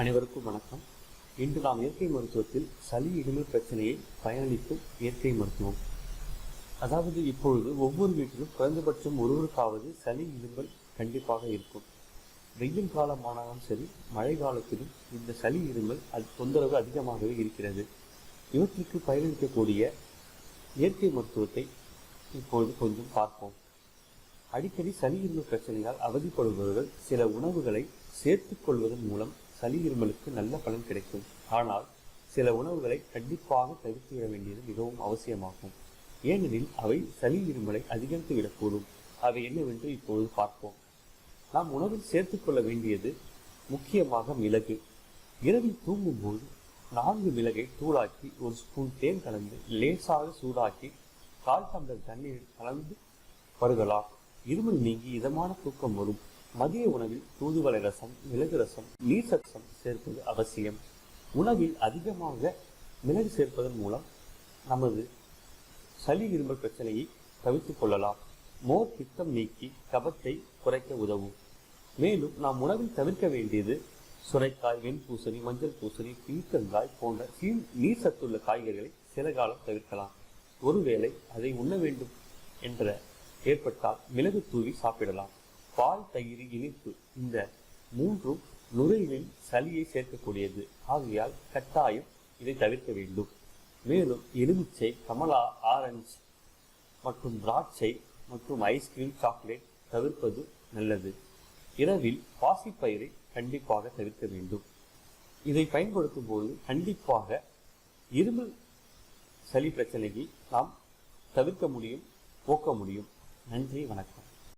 அனைவருக்கும் வணக்கம். இன்று நாம் இயற்கை மருத்துவத்தில் சளி இருமல் பிரச்சனையை பயனளிக்கும் இயற்கை மருத்துவம். அதாவது இப்பொழுது ஒவ்வொரு வீட்டிலும் குறைந்தபட்சம் ஒருவருக்காவது சளி இருமல் கண்டிப்பாக இருக்கும். வெயில் காலமானாலும் சரி மழை காலத்திலும் இந்த சளி இருமல் அது தொந்தரவு அதிகமாகவே இருக்கிறது. இவற்றுக்கு பயனளிக்கக்கூடிய இயற்கை மருத்துவத்தை இப்பொழுது கொஞ்சம் பார்ப்போம். அடிக்கடி சளி இருமல் பிரச்சனையால் அவதிப்படுபவர்கள் சில உணவுகளை சேர்த்துக் கொள்வதன் மூலம் சளி இருமலுக்கு நல்ல பலன் கிடைக்கும். ஆனால் சில உணவுகளை கண்டிப்பாக தவிர்த்து விட வேண்டியது மிகவும் அவசியமாகும். ஏனெனில் அவை சளி இருமலை அதிகரித்து விடக்கூடும். அவை என்னவென்று இப்பொழுது பார்ப்போம். நாம் உணவில் சேர்த்துக்கொள்ள வேண்டியது முக்கியமாக மிளகு. இரவில் தூங்கும்போது நான்கு மிளகை தூளாக்கி ஒரு ஸ்பூன் தேன் கலந்து லேசாக சூடாக்கி கால் டம்ளர் தண்ணீர் கலந்து பருகலாம் இருமல் நீங்கி இதமான தூக்கம் வரும். மதிய உணவில் தூதுவளை ரசம் மிளகு ரசம் நீர் சத்தம் சேர்ப்பது அவசியம். உணவில் அதிகமாக மிளகு சேர்ப்பதன் மூலம் நமது சளி இருமல் பிரச்சனையை தவிர்த்து கொள்ளலாம். மோர் பித்தம் நீக்கி கபத்தை குறைக்க உதவும். மேலும் நாம் உணவில் தவிர்க்க வேண்டியது சுரைக்காய் வெண்பூசணி மஞ்சள் பூசணி பீர்க்கங்காய் போன்ற சீ- நீர் சத்துள்ள காய்கறிகளை சில காலம் தவிர்க்கலாம். ஒருவேளை அதை உண்ண வேண்டும் என்ற ஏற்பட்டால் மிளகு தூவி சாப்பிடலாம். பால் தயிர் இனிப்பு. இந்த மூன்றும் நுரையீரலில் சளியை சேர்க்கக்கூடியது. ஆகையால் கட்டாயம் இதை தவிர்க்க வேண்டும். மேலும் எலுமிச்சை கமலா ஆரஞ்சு மற்றும் திராட்சை மற்றும் ஐஸ்கிரீம் சாக்லேட் தவிர்ப்பது நல்லது. இரவில் பாசிப்பயிரை கண்டிப்பாக தவிர்க்க வேண்டும். இதை பயன்படுத்தும் போது கண்டிப்பாக இருமல் சளி பிரச்சனையை நாம் தவிர்க்க முடியும் போக்க முடியும். நன்றி வணக்கம்.